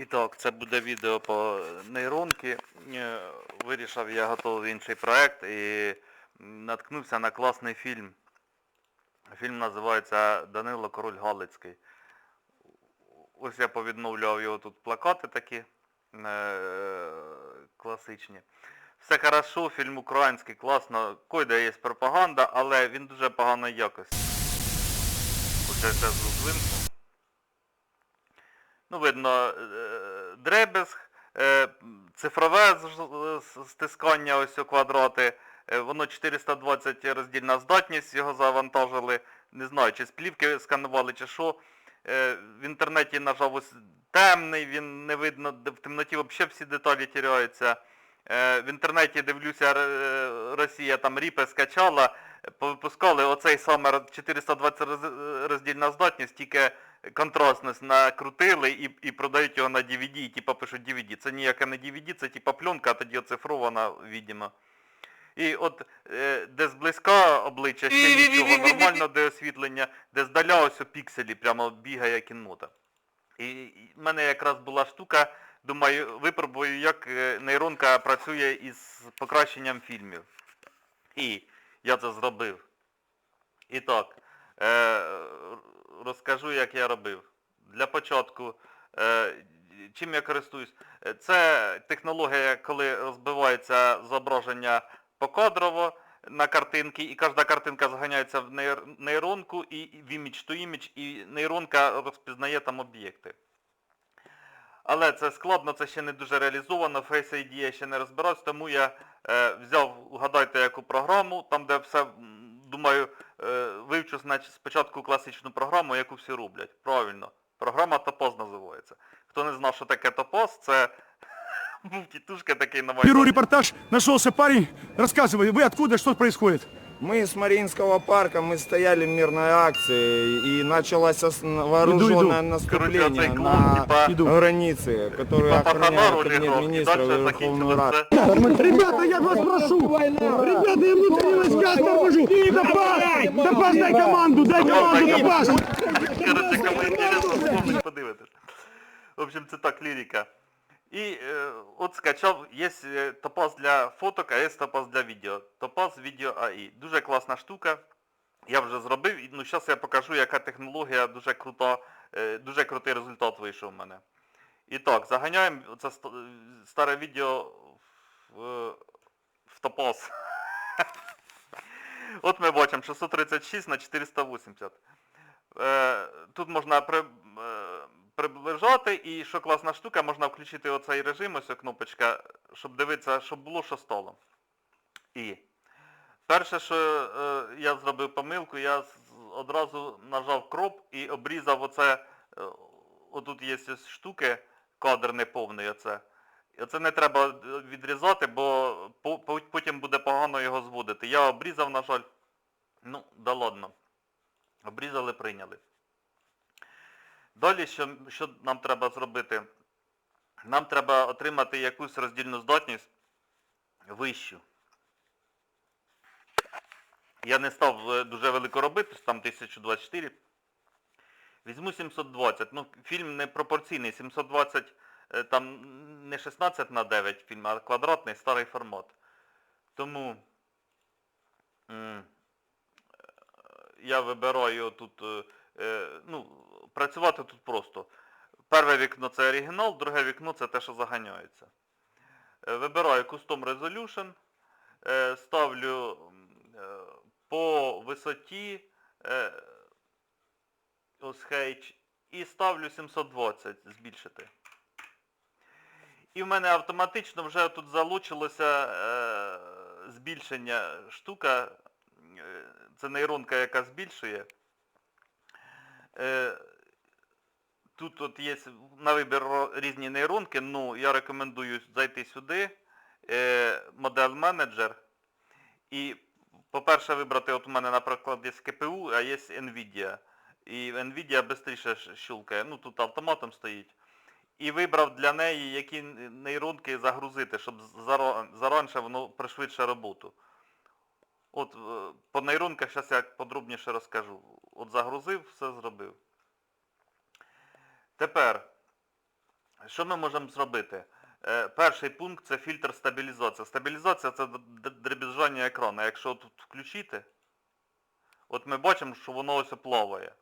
І так, це буде відео по нейронки. Е, Вирішив я готовий інший проект і наткнувся на класний фільм. Фільм називається Данило Король Галицький. Ось я повідновлював його тут плакати такі е, класичні. Все хорошо, фільм український, класно, койде є пропаганда, але він дуже поганої якості. Оце зараз звук вимкну. Ну, видно, е, дребезг, е, цифрове стискання, ось у квадрати, е, воно 420 роздільна здатність, його завантажили, не знаю, чи з плівки сканували, чи що. В інтернеті нажав ось темний, він не видно, в темноті взагалі всі деталі тіряються. В інтернеті дивлюся, Росія там ріпи скачала, повипускали оцей саме 420 роздільна здатність, тільки контрастність накрутили і, і продають його на DVD, і типа пишуть DVD. Це ніяке не DVD, це типа пленка, а тоді оцифрована, видимо. І от е, де зблизька обличчя ще нічого, нормально, де освітлення, де здаля ось у пікселі прямо бігає кіннота. І і в мене якраз була штука, думаю, випробую, як е, нейронка працює із покращенням фільмів. І я це зробив. І так, е, розкажу, як я робив. Для початку, е, чим я користуюсь? Це технологія, коли розбивається зображення покадрово на картинки, і кожна картинка заганяється в нейр- нейронку і в image to image, і нейронка розпізнає там об'єкти. Але це складно, це ще не дуже реалізовано, Face ID я ще не розбирався, тому я е, взяв, угадайте, яку програму, там де все, думаю, е, вивчу значить, спочатку класичну програму, яку всі роблять. Правильно. Програма Топоз називається. Хто не знав, що таке Топоз, це був тітушка такий на Беру репортаж, нашелся парень. Рассказывай, вы откуда, что происходит? Мы с Мариинского парка, мы стояли в мирной акции, и началось вооруженное иду. наступление Короче, на границе, которую Типа охраняет Кабинет министров и Верховную Раду. Ребята, я вас прошу! Ребята, я внутренние войска торможу! Топаз! Топаз, дай команду, дай команду, Топаз! Коротше, кому інтересно, можуть подивитись. В общем, це так, лірика. І е, от скачав, є е, топаз для фоток, а є топаз для відео. Топаз відео АІ. Дуже класна штука. Я вже зробив, і ну зараз я покажу, яка технологія дуже крута, е, дуже крутий результат вийшов у мене. І так, заганяємо це старе відео в, в топаз. От ми бачимо 636 на 480. Е, Тут можна при, е, приближати і що класна штука, можна включити оцей режим, ось кнопочка, щоб дивитися, щоб було, що стало. І перше, що е, я зробив помилку, я одразу нажав кроп і обрізав оце, е, отут є ось штуки, кадр неповний оце. Оце не треба е, відрізати, бо по- по- потім буде погано його зводити. Я обрізав, на жаль. Ну, да ладно. Обрізали, прийняли. Далі, що, що нам треба зробити? Нам треба отримати якусь роздільну здатність вищу. Я не став е, дуже велико робити, там 1024. Візьму 720. Ну, фільм не пропорційний. 720 е, там не 16 на 9 фільм, а квадратний старий формат. Тому я вибираю тут, е, е, ну, працювати тут просто. Перше вікно це оригінал, друге вікно це те, що заганяється. Е, Вибираю Custom Resolution, е, ставлю е, по висоті е, ось H і ставлю 720 збільшити. І в мене автоматично вже тут залучилося збільшення штука, це нейронка, яка збільшує. Тут от є на вибір різні нейронки, ну я рекомендую зайти сюди, е, модель менеджер. І, по-перше, вибрати, от у мене, наприклад, є КПУ, а є NVIDIA. І NVIDIA швидше щулкає, ну тут автоматом стоїть. І вибрав для неї, які нейронки загрузити, щоб зара- заранше воно пришвидше роботу. От е, по нейронках зараз я подробніше розкажу. От загрузив, все зробив. Тепер Що ми можемо зробити? Е, перший пункт це фільтр стабілізації. Стабілізація це д- д- екрану. Якщо тут включити, от ми бачимо, що воно ось плаває.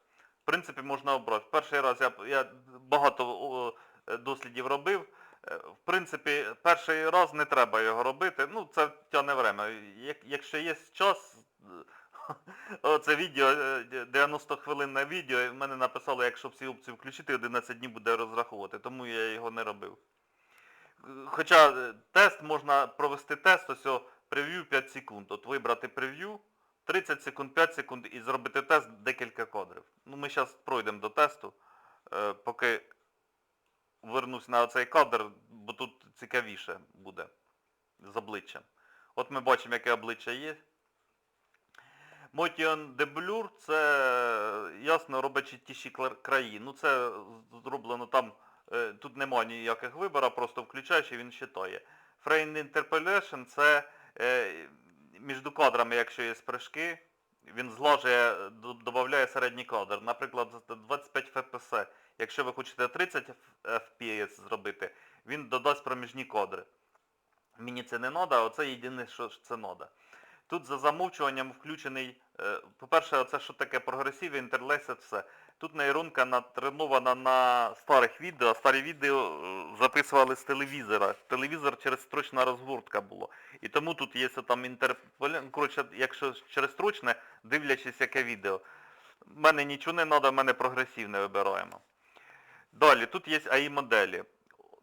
В принципі, можна обрати. Перший раз я, я багато е, дослідів робив. Е, В принципі, перший раз не треба його робити. Ну, це тягне время. Як, якщо є час, Оце відео, е, 90 хвилинне відео, і в мене написали, якщо всі опції включити, 11 днів буде розраховувати, тому я його не робив. Хоча е, тест можна провести тест, ось прев'ю 5 секунд. От вибрати прев'ю, 30 секунд, 5 секунд і зробити тест декілька кадрів. Ну ми зараз пройдемо до тесту, е, поки вернусь на цей кадр, бо тут цікавіше буде з обличчям. От ми бачимо, яке обличчя є. De Blur це ясно робить чіткіші кла- краї. Ну це зроблено там, е, тут немає ніяких виборів, просто включаєш і він считає. Frame Interpolation це е, між кадрами, якщо є спрыжки, він злажує, додає середній кадр. Наприклад, 25 FPS. Якщо ви хочете 30 FPS зробити, він додасть проміжні кадри. Мені це не треба, оце єдине, що це треба. Тут за замовчуванням включений, е, по-перше, оце що таке прогресів, інтерлесет, все. Тут нейронка натренована на старих відео, старі відео е, записували з телевізора. Телевізор через строчна розгортка було. І тому тут є там інтерполя... Коротше, якщо через строчне, дивлячись яке відео. В мене нічого не треба, в мене прогресивне вибираємо. Далі, тут є AI моделі.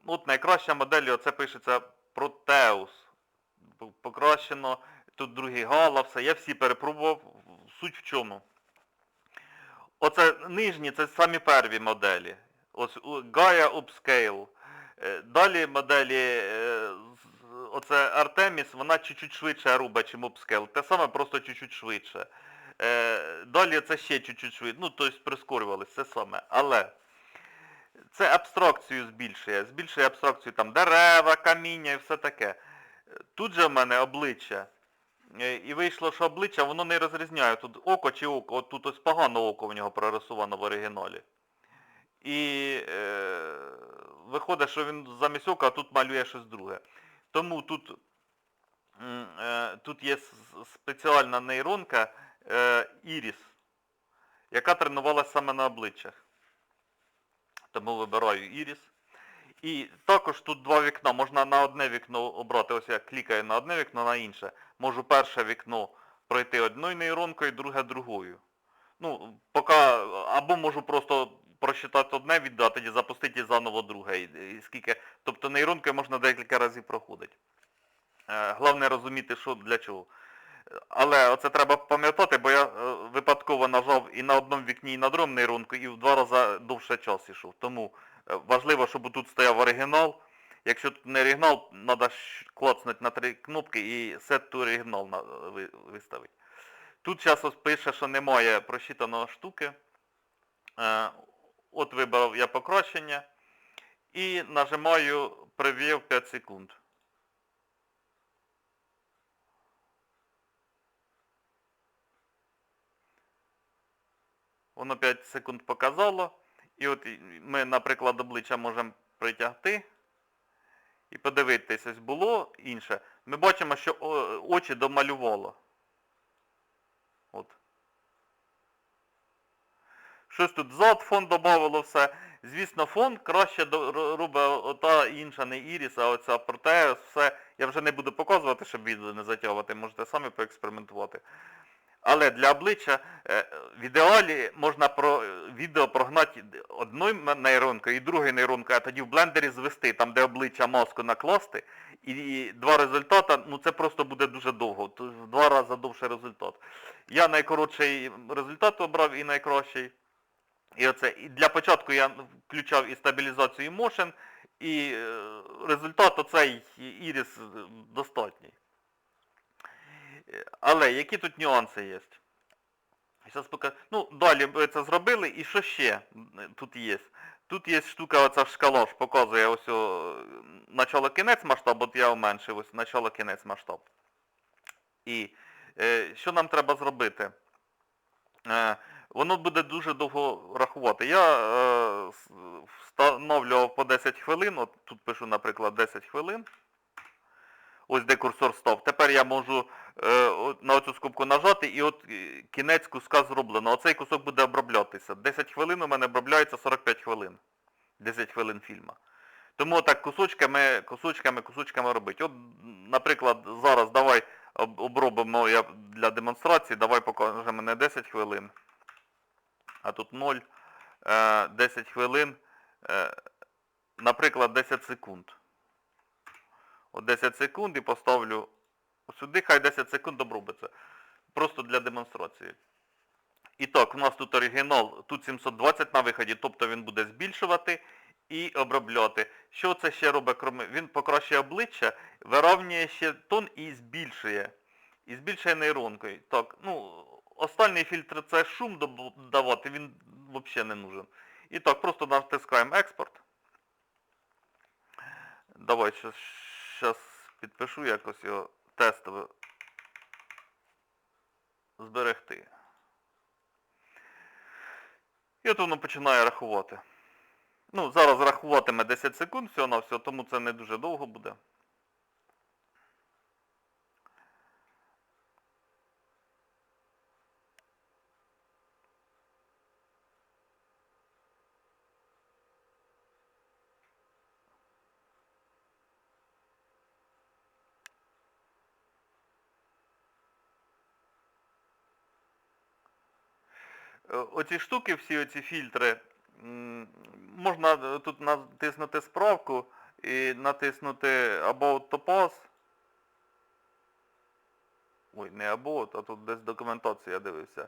От найкраща модель, оце пишеться Proteus. Покращено, тут другий гала, все. Я всі перепробував. Суть в чому? Оце нижні, це самі перві моделі. Ось Gaia Upscale. Е, Далі моделі, е, оце Artemis, вона чуть-чуть швидше руба, чим Upscale. Те саме, просто чуть-чуть швидше. Е, Далі це ще чуть-чуть швидше. Ну, тобто прискорювалось, це саме. Але це абстракцію збільшує. Збільшує абстракцію там дерева, каміння і все таке. Тут же в мене обличчя. Е, І вийшло, що обличчя воно не розрізняє тут око чи око. От тут ось погано око в нього прорисовано в оригіналі. І е, виходить, що він замість ока тут малює щось друге. Тому тут, е, тут є спеціальна нейронка е, Іріс, яка тренувалася саме на обличчях. Тому вибираю Іріс. І також тут два вікна. Можна на одне вікно обрати. Ось я клікаю на одне вікно, на інше. Можу перше вікно пройти одною нейронкою, друге другою. Ну, поки, або можу просто прочитати одне відео, а запустити заново друге. І, скільки, тобто нейронкою можна декілька разів проходити. Е, головне розуміти, що для чого. Але оце треба пам'ятати, бо я е, випадково нажав і на одному вікні, і на другому нейронку, і в два рази довше час ішов. Тому важливо, щоб тут стояв оригінал. Якщо тут не оригінал, треба клацнути на три кнопки і set to оригінал на- виставити. Тут зараз пише, що немає просчитаної штуки. Е, От вибрав я покращення і нажимаю прев'ю 5 секунд. Воно 5 секунд показало. І от ми, наприклад, обличчя можемо притягти і подивитися, було інше. Ми бачимо, що очі домалювало. От. Щось тут зад фон додавало все. Звісно, фон краще робить ота інша, не Іріс, а оця Протеус, все. Я вже не буду показувати, щоб відео не затягувати, можете самі поекспериментувати. Але для обличчя е, в ідеалі можна про відео прогнати одною нейронкою і другою нейронкою, а тоді в блендері звести, там де обличчя маску накласти, і, два результати, ну це просто буде дуже довго, в два рази довший результат. Я найкоротший результат обрав і найкращий. І оце, і для початку я включав і стабілізацію motion, і е, результат оцей іріс е, достатній. Але які тут нюанси є? Зараз покажу. Ну, далі ви це зробили, і що ще тут є? Тут є штука, оця шкала ж показує ось начало-кінець масштаб, от я уменшив ось начало-кінець масштаб. І е, що нам треба зробити? Е, воно буде дуже довго рахувати. Я е, встановлював по 10 хвилин, от тут пишу, наприклад, 10 хвилин. Ось де курсор став. Тепер я можу е, от на оцю скобку нажати і от е, кінець куска зроблено. Оцей кусок буде оброблятися. 10 хвилин у мене обробляється 45 хвилин. 10 хвилин фільма. Тому так кусочками, кусочками, кусочками робити. От, наприклад, зараз давай обробимо я для демонстрації, давай покажемо не 10 хвилин, а тут 0, е, 10 хвилин, е, наприклад, 10 секунд. От 10 секунд і поставлю сюди, хай 10 секунд обробиться. Просто для демонстрації. І так, у нас тут оригінал, тут 720 на виході, тобто він буде збільшувати і обробляти. Що це ще робить? Він покращує обличчя, виравнює ще тон і збільшує. І збільшує нейронкою. Так, ну, останній фільтр це шум давати, він взагалі не нужен. І так, просто натискаємо експорт. Давай, зараз підпишу якось його тестово зберегти. І от воно починає рахувати. Ну, зараз рахуватиме 10 секунд всього на всього, тому це не дуже довго буде. Оці штуки, всі оці фільтри, можна е, тут натиснути справку і натиснути About Topaz. Ой, не About, а тут десь документація я дивився.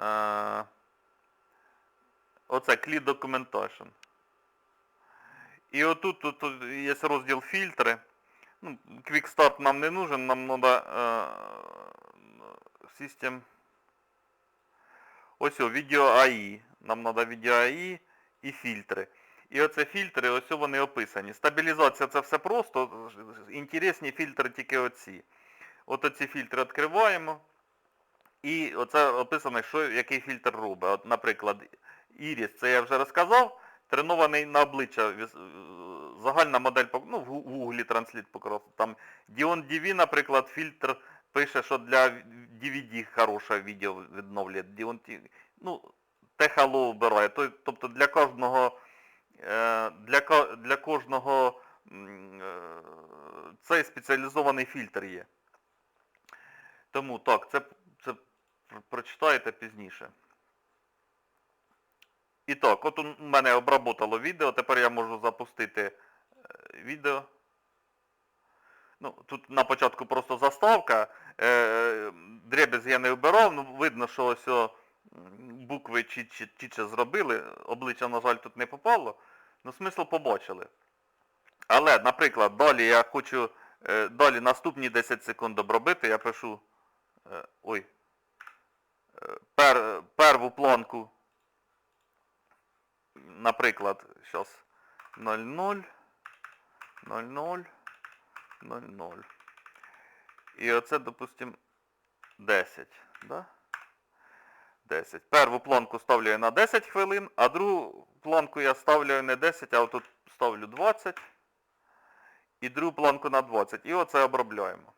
Е, Оце Clear Documentation. І отут тут, тут є розділ фільтри. Ну, Quick Start нам не нужен, нам треба System Ось о, відео АІ. Нам треба відео АІ і фільтри. І оце фільтри, ось вони описані. Стабілізація це все просто. Інтересні фільтри тільки оці. От оці фільтри відкриваємо. І оце описано, що який фільтр робить. От, наприклад, Iris, це я вже розказав. Тренований на обличчя. е, Загальна модель, ну, в гу- в гуглі трансліт покрас. Там Dion DV, наприклад, фільтр пише, що для DVD хороше відео відновлює. Ну, техало вбирає. Тобто для кожного е, для, для кожного е, цей спеціалізований фільтр є. Тому так, це, це прочитаєте пізніше. І так, от у мене обработало відео, тепер я можу запустити е, відео. Ну, тут на початку просто заставка. Е, дребез я не вбирав, ну видно, що ось о, букви чітче, чітче зробили. Обличчя, на жаль, тут не попало. Ну, смисл побачили. Але, наприклад, далі я хочу е, далі наступні 10 секунд обробити, я пишу е, ой, е, пер, перву планку, наприклад, зараз 0,0, 0,0, 0,0. І оце, допустим, 10, да? 10. Перву планку ставлю на 10 хвилин, а другу планку я ставлю не 10, а тут ставлю 20. І другу планку на 20. І оце обробляємо.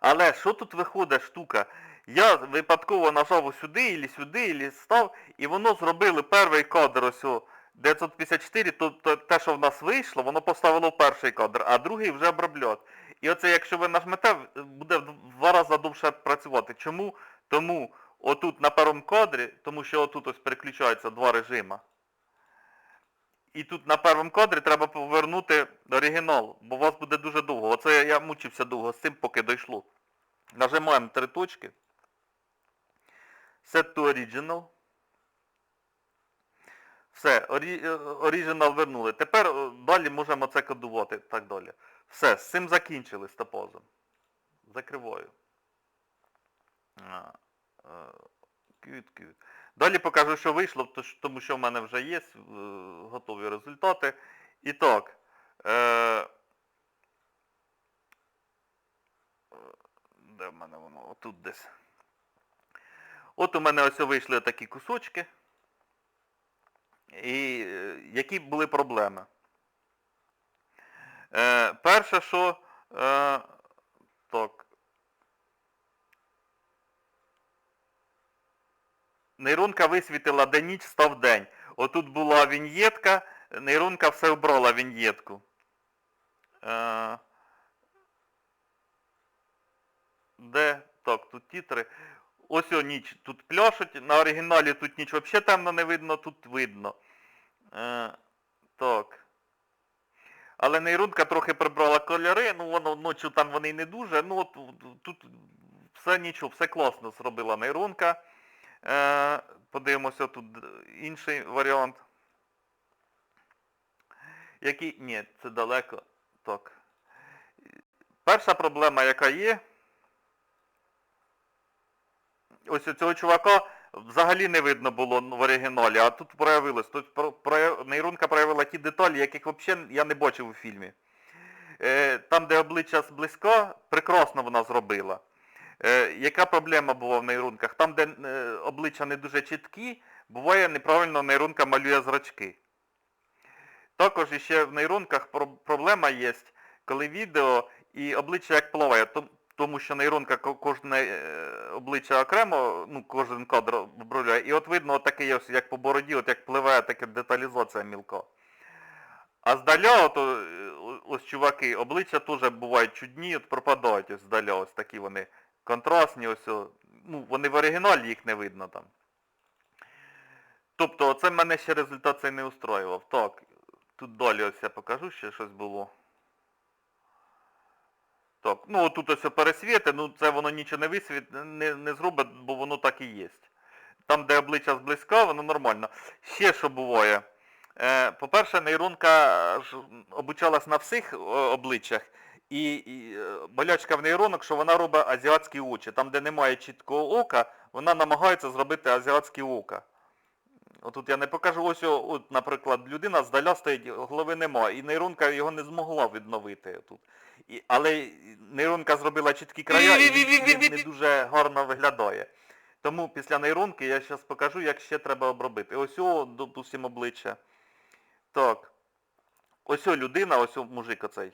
Але що тут виходить штука? Я випадково нажав сюди, і сюди, і став, і воно зробили перший кадр ось 954, то, те, що в нас вийшло, воно поставило в перший кадр, а другий вже оброблять. І оце, якщо ви нажмете, буде в два рази довше працювати. Чому? Тому отут на першому кадрі, тому що отут ось переключаються два режима. І тут на першому кадрі треба повернути оригінал, бо у вас буде дуже довго. Оце я мучився довго з цим, поки дійшло. Нажимаємо три точки. Set to Original. Все, е, вернули. Тепер е, далі можемо це кодувати так далі. Все, з цим закінчили з топозом. Закриваю. Е, Кют, кют. Далі покажу, що вийшло, тому що в мене вже є готові результати. І так. Е, де в мене воно? Отут десь. От у мене ось вийшли такі кусочки. І е, які були проблеми? Е, перше, що. Е, так. Нейронка висвітила, де ніч став день. Отут була віньєтка, нейронка все вбрала віньєтку. Е, де? Так, тут тітри. Ось о ніч тут пляшуть. На оригіналі тут ніч взагалі темно не видно, тут видно. Е, так. Але нейронка трохи прибрала кольори, ну воно ночі там вони не дуже. Ну от тут все нічого, все класно зробила нейронка. Е, подивимося тут інший варіант. Який. Ні, це далеко. Так. Перша проблема, яка є. Ось у цього чувака взагалі не видно було в оригіналі, а тут проявилось. Тут нейронка проявила ті деталі, яких взагалі я не бачив у фільмі. Е, Там, де обличчя зблизька, прекрасно вона зробила. Е, Яка проблема була в нейронках? Там, де е, обличчя не дуже чіткі, буває неправильно нейронка малює зрачки. Також іще в нейронках проблема є, коли відео і обличчя як плаває, то- тому що нейронка кожне е, обличчя окремо, ну кожен кадр обробляє, і от видно отаке, ось, як по бороді, от як пливе, така деталізація мілка. А здаля, от, е, ось чуваки, обличчя теж бувають чудні, от пропадають ось здаля, ось такі вони контрастні, ось, ну, вони в оригіналі їх не видно там. Тобто, це мене ще результат цей не устроював. Так, тут далі ось я покажу, ще щось було. Так, ну отут ось пересвіти, ну це воно нічого не висвіт, не, не зробить, бо воно так і є. Там, де обличчя зблизька, воно нормально. Ще що буває. Е, по-перше, нейронка ж обучалась на всіх е, обличчях, і, і е, болячка в нейронок, що вона робить азіатські очі. Там, де немає чіткого ока, вона намагається зробити азіатські ока. Отут я не покажу, ось, от, наприклад, людина здаля стоїть, голови нема, і нейронка його не змогла відновити тут. І, але нейронка зробила чіткі края і він не, не дуже гарно виглядає. Тому після нейронки я зараз покажу, як ще треба обробити. Ось о, допустимо, обличчя. Так. Ось о людина, ось о мужик оцей.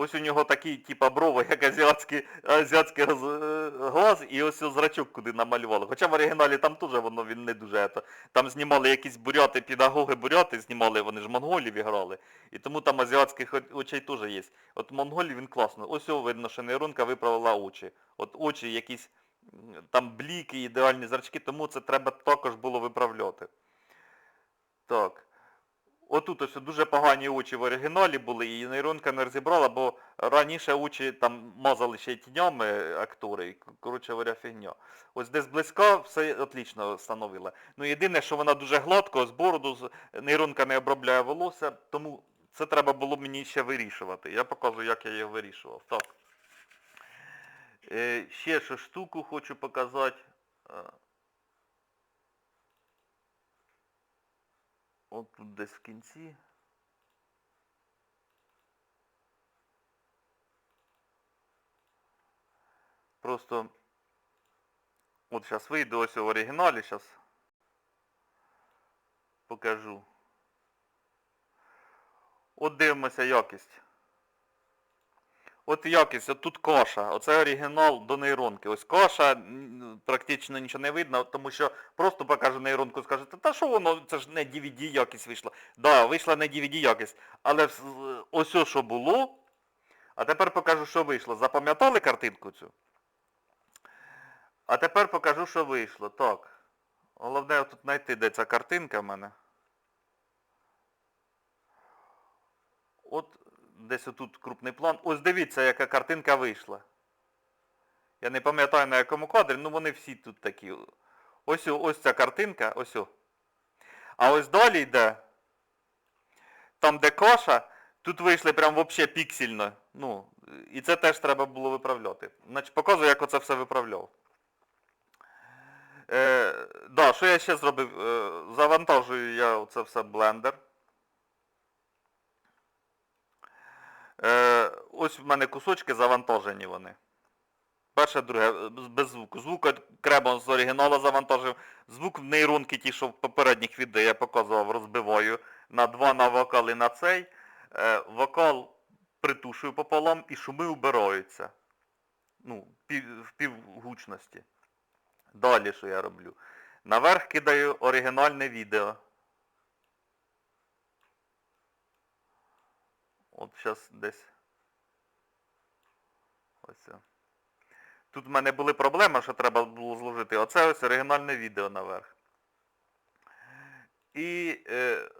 Ось у нього такі, типа, брови, як азіатський, азіатський е, глаз, і ось зрачок куди намалювали. Хоча в оригіналі там теж воно він не дуже. Там знімали якісь буряти, педагоги буряти знімали, вони ж монголів грали. І тому там азіатських очей теж є. От монголів він класно. Ось о, видно, що нейронка виправила очі. От очі якісь там бліки, ідеальні зрачки, тому це треба також було виправляти. Так. Отут ось дуже погані очі в оригіналі були, і нейронка не розібрала, бо раніше очі там мазали ще й тінями актори, і, коротше говоря, фігня. Ось десь близько все отлично встановила. Ну єдине, що вона дуже гладко, з бороду, нейронка не обробляє волосся, тому це треба було мені ще вирішувати. Я покажу, як я її вирішував. Так. Е, ще що штуку хочу показати. От тут десь в кінці. Просто от зараз вийду ось в оригіналі, зараз покажу. От дивимося якість. От якість, от тут каша. Оце оригінал до нейронки. Ось каша, м, практично нічого не видно, тому що просто покажу нейронку, скажете, та що воно, це ж не DVD якість вийшла. Да, вийшла не DVD якість. Але ось о, що було. А тепер покажу, що вийшло. Запам'ятали картинку цю? А тепер покажу, що вийшло. Так. Головне тут знайти, де ця картинка в мене. От десь отут крупний план. Ось дивіться, яка картинка вийшла. Я не пам'ятаю на якому кадрі, ну вони всі тут такі. Ось ось ця картинка, ось. А ось далі йде. Там, де каша, тут вийшли прям вообще піксельно. Ну, і це теж треба було виправляти. Значить, показую, як оце все виправляв. Е, да, що я ще зробив? Е, завантажую я це все блендер. Е, ось в мене кусочки завантажені вони. Перше, друге, без звуку. Звук окремо з оригіналу завантажив. Звук в нейронки ті, що в попередніх відео я показував, розбиваю. поставили на цей, е, вокал притушую пополам і шуми убираються. Ну, пів, в півгучності. Далі що я роблю? Наверх кидаю оригінальне відео. От зараз десь. Ось. Тут в мене були проблеми, що треба було зложити. Оце ось оригінальне відео наверх. І е,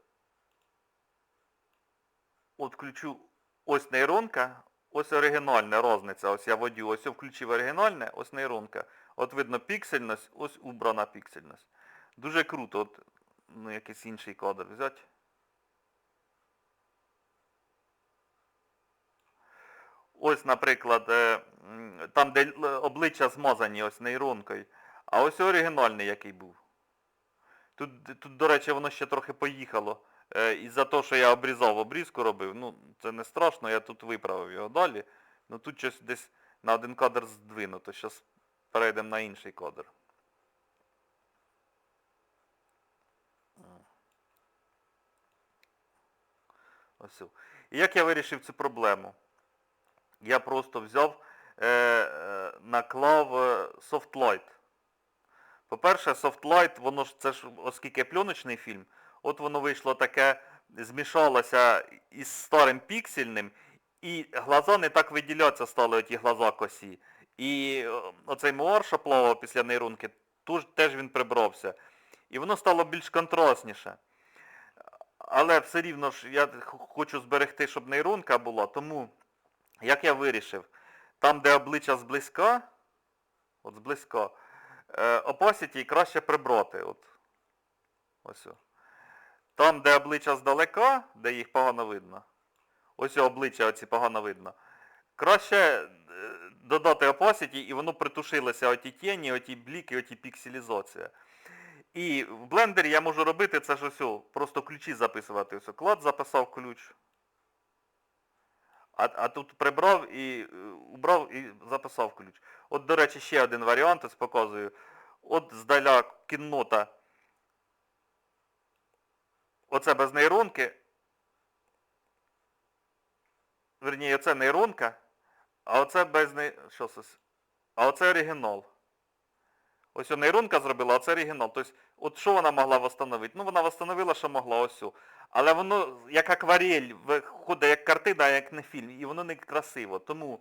от включу ось нейронка, ось оригінальна розниця. Ось я водю, ось я включив оригінальне, ось нейронка. От видно піксельність, ось убрана піксельність. Дуже круто. От, ну, якийсь інший кадр взяти. Ось, наприклад, е, там, де обличчя змазані ось нейронкою. А ось оригінальний який був. Тут, тут, до речі, воно ще трохи поїхало. Е, із-за того, що я обрізав, обрізку робив, ну, це не страшно, я тут виправив його далі. Ну тут щось десь на один кадр здвинуто. Зараз перейдемо на інший кадр. Ось. І як я вирішив цю проблему? Я просто взяв, е, е, наклав е, Softlight. По-перше, Softlight, воно ж це ж, оскільки пленочний фільм, от воно вийшло таке, змішалося із старим піксельним, і глаза не так виділятися стали оті глаза косі. І е, оцей муар, плавав після нейронки, туж, теж він прибрався. І воно стало більш контрастніше. Але все рівно ж я хочу зберегти, щоб нейронка була, тому як я вирішив, там, де обличчя зблизька, от зблизька, е, opacity краще прибрати. От. Ось. Там, де обличчя здалека, де їх погано видно, ось обличчя оці погано видно, краще е, додати opacity, і воно притушилося оті тіні, оті бліки, оті пікселізація. І в блендері я можу робити це ж ось, просто ключі записувати. Ось, клад записав ключ. А, а тут прибрав і е, убрав і записав ключ. От, до речі, ще один варіант, ось показую. От здаля кіннота. Оце без нейронки. Верніше, оце нейронка, а оце без ней... Що це? А оце оригінал. Ось нейронка зробила, а це оригінал. Тобто, от що вона могла встановити? Ну, вона встановила, що могла ось. Але воно як акварель, виходить як картина, а як не фільм. І воно не красиво. Тому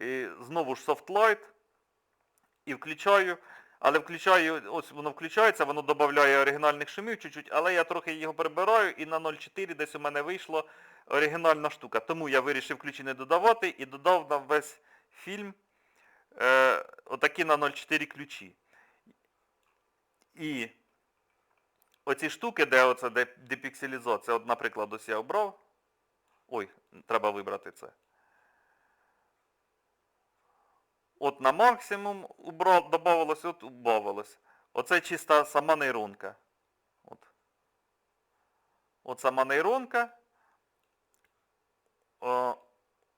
е, знову ж софтлайт і включаю. Але включаю, ось воно включається, воно додає оригінальних шумів чуть-чуть, але я трохи його прибираю і на 0,4 десь у мене вийшло оригінальна штука. Тому я вирішив ключі не додавати і додав на весь фільм е, отакі на 0,4 ключі. І оці штуки, де оце де депікселізація, от, наприклад, ось я обрав. Ой, треба вибрати це. От на максимум убрав, добавилось, от убавилось. Оце чиста сама нейронка. От. От сама нейронка. О,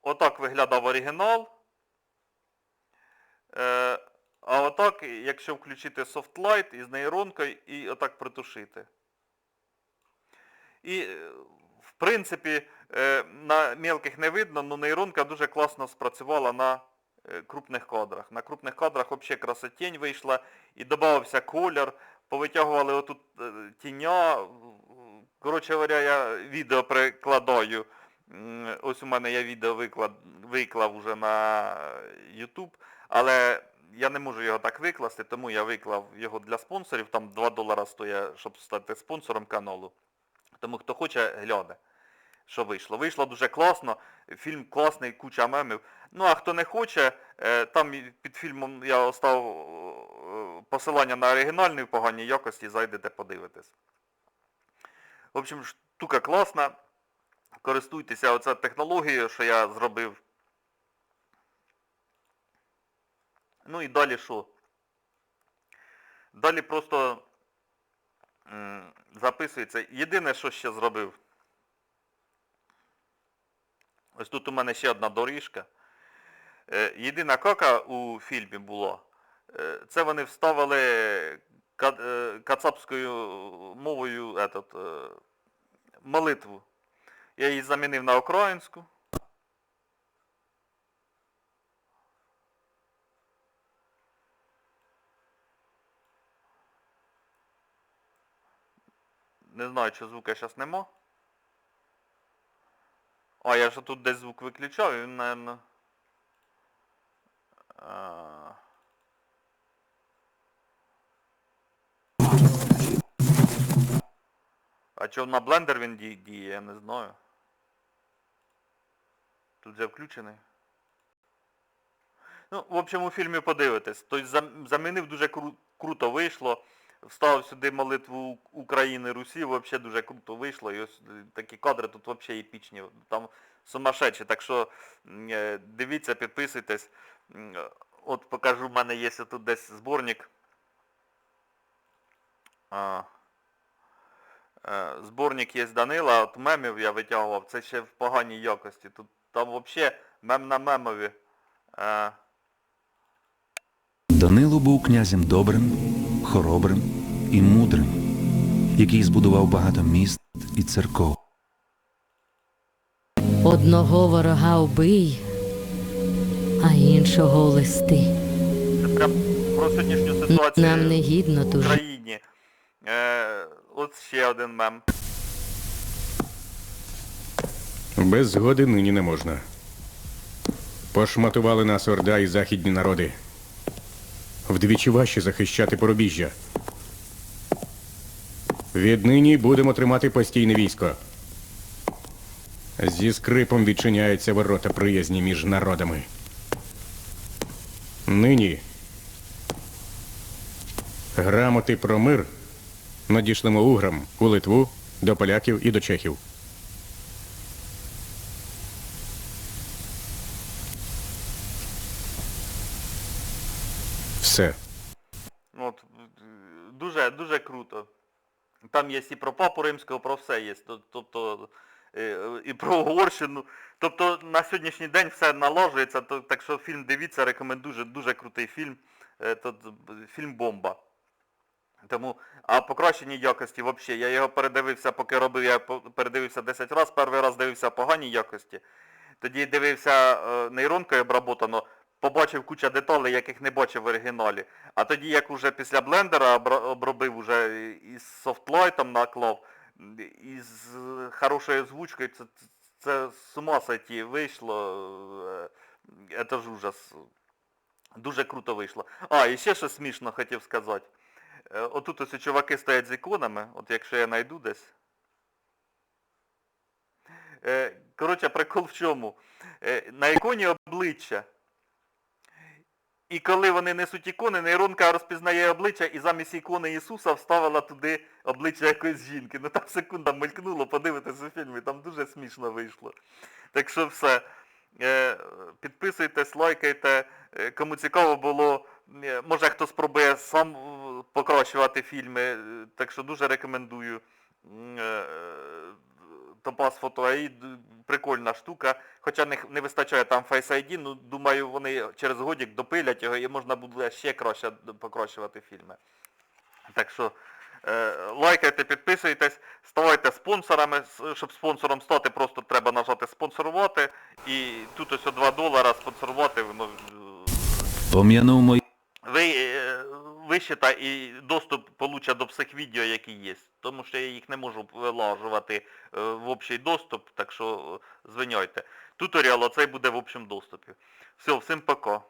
отак виглядав оригінал. Е, а отак, якщо включити Softlight із нейронкою і отак притушити. І, е, принципі, е, на мелких не видно, але нейронка дуже класно спрацювала на е, крупних кадрах. На крупних кадрах взагалі красотень вийшла і додався колір, повитягували отут е, тіня. Коротше говоря, я відео прикладаю. Ось у мене я відео виклад, виклав уже на YouTube, але я не можу його так викласти, тому я виклав його для спонсорів, там 2 долара стоїть, щоб стати спонсором каналу. Тому хто хоче, гляне, що вийшло. Вийшло дуже класно, фільм класний, куча мемів. Ну а хто не хоче, е, там під фільмом я оставив е, посилання на оригінальний в поганій якості, зайдете подивитись. В общем, штука класна. Користуйтеся оця технологією, що я зробив. Ну і далі що? Далі просто записується. Єдине, що ще зробив. Ось тут у мене ще одна доріжка. Е, Єдина кака у фільмі була. е, Це вони вставили е, кацапською мовою этот, молитву. Я її замінив на українську. Не знаю, чи звука зараз нема. А, я ж тут десь звук виключав, і він, наверно... А... А чого на блендер він ді- діє, я не знаю. Тут вже включений. Ну, в общем, у фільмі подивитесь. Тобто зам- замінив дуже кру- круто вийшло. Вставив сюди молитву України Русі, взагалі дуже круто вийшло. І ось е, такі кадри тут взагалі епічні. Там сумасшедші. Так що е, дивіться, підписуйтесь. Е, От покажу, в мене є тут десь зборник. А, зборник є Данила, от мемів я витягував, це ще в поганій якості. Тут там взагалі мем на мемові. Данило був князем добрим, хоробрим і мудрим, який збудував багато міст і церков. Одного ворога вбий, а іншого листи. Це прям про сьогоднішню ситуацію Нам не гідно в дуже. Україні. Е, от ще один мем. Без згоди нині не можна. Пошматували нас Орда і західні народи. Вдвічі важче захищати порубіжжя. Віднині будемо тримати постійне військо. Зі скрипом відчиняються ворота приязні між народами. Нині грамоти про мир надішлемо уграм у Литву, до поляків і до чехів. Все. Ну, От, дуже, дуже круто. Там є і про папу римського, про все є. Тобто е, і про Угорщину. Тобто на сьогоднішній день все наложується, так що фільм дивіться, рекомендую, дуже, дуже крутий фільм. Е, фільм бомба. Тому, а покращеній якості взагалі, я його передивився, поки робив, я передивився 10 разів, перший раз дивився поганій якості. Тоді дивився е, нейронкою обработано, побачив куча деталей, яких не бачив в оригіналі. А тоді, як уже після блендера обробив уже із софтлайтом наклав, із хорошою озвучкою, це, це, з ума сойти вийшло. е, Це ж ужас. Дуже круто вийшло. А, і ще щось смішно хотів сказати. Е, Отут ось чуваки стоять з іконами, от якщо я знайду десь. Е, Коротше, прикол в чому? На іконі обличчя. І коли вони несуть ікони, нейронка розпізнає обличчя і замість ікони Ісуса вставила туди обличчя якоїсь жінки. Ну там секунда мелькнуло, подивитися у фільмі, там дуже смішно вийшло. Так що все. Е, Підписуйтесь, лайкайте. Е, Кому цікаво було, е, може хто спробує сам покращувати фільми. Так що дуже рекомендую. Е, Топаз AI, прикольна штука. Хоча не, не вистачає там Face ID, ну думаю, вони через годик допилять його і можна буде ще краще покращувати фільми. Так що е, лайкайте, підписуйтесь, ставайте спонсорами. Щоб спонсором стати, просто треба нажати спонсорувати. І тут ось о 2 долара спонсорувати, воно е, Пом'янув ви е, вищита і доступ получать до всіх відео, які є. Тому що я їх не можу вилажувати е, в общий доступ, так що е, звиняйте. Туторіал оцей буде в общому доступі. Все, всім пока.